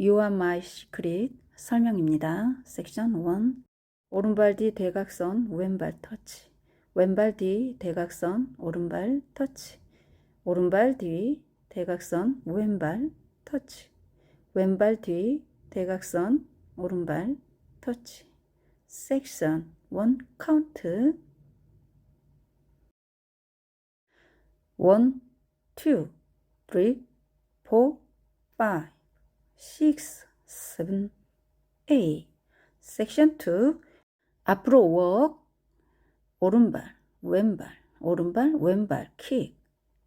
You are my secret 설명입니다. 섹션 1 오른발 뒤 대각선 왼발 터치 왼발 뒤 대각선 오른발 터치 오른발 뒤 대각선 왼발 터치 왼발 뒤 대각선 오른발 터치 섹션 1 카운트 1 2 3 4 5 6 7 8 섹션 2 앞으로 walk 오른발 왼발 오른발 왼발 킥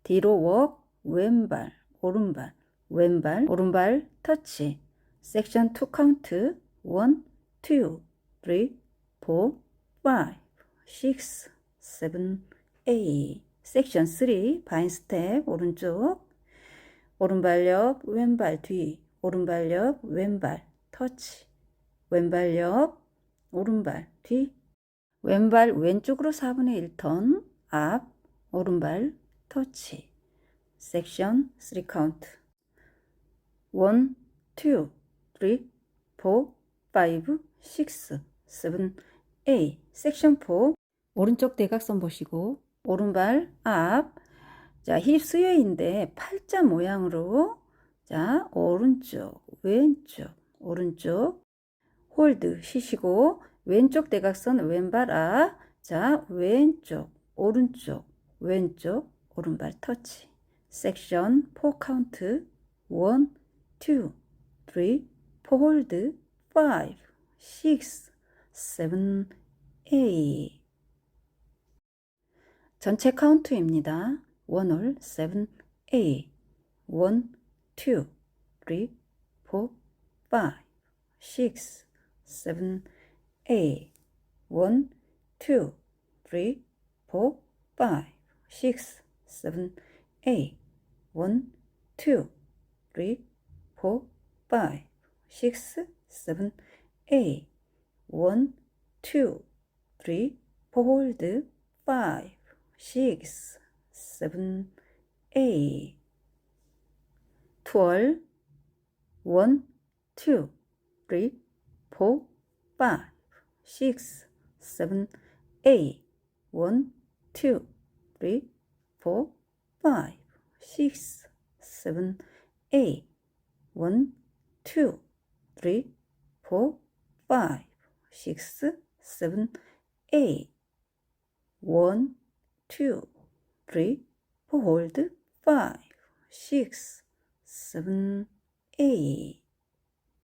뒤로 walk 왼발 오른발 왼발 오른발 터치 섹션 2 카운트 1 2 3 4 5 6 7 8 섹션 3 바인 스텝 오른쪽. 오른발 옆 왼발 뒤 오른발 옆 왼발 터치. 왼발 옆 오른발 뒤. 왼발 왼쪽으로 4분의 1턴 앞. 오른발 터치. 섹션 3 카운트. 1 2 3 4 5 6 7 8 섹션 4 오른쪽 대각선 보시고. 오른발 앞. 자, 힙 스웨이인데 팔자 모양으로 자, 오른쪽, 왼쪽, 오른쪽. 홀드 쉬시고 왼쪽 대각선 왼발 앞 자, 왼쪽, 오른쪽, 왼쪽, 오른발 터치. 섹션 4 카운트. 1 2 3 4 홀드. 5 6 7 8 전체 카운트입니다. 1홀 7 8 1 2 3 4 5 6 7 8 1 2 3 4 5 6 7 8 1 2 3 4 5 6 7 8 1 2 3 4 홀드 5 six, seven, eight, twelve, 12, 1, 2, 3, 4, 5, 6, 7, 8, 1, 2, 3, 4, 5, 6, 7, 8, 1, 2, 3, 4, 5, 6, 7, 8, 1, 2, 3, hold, 5, 6, seven A.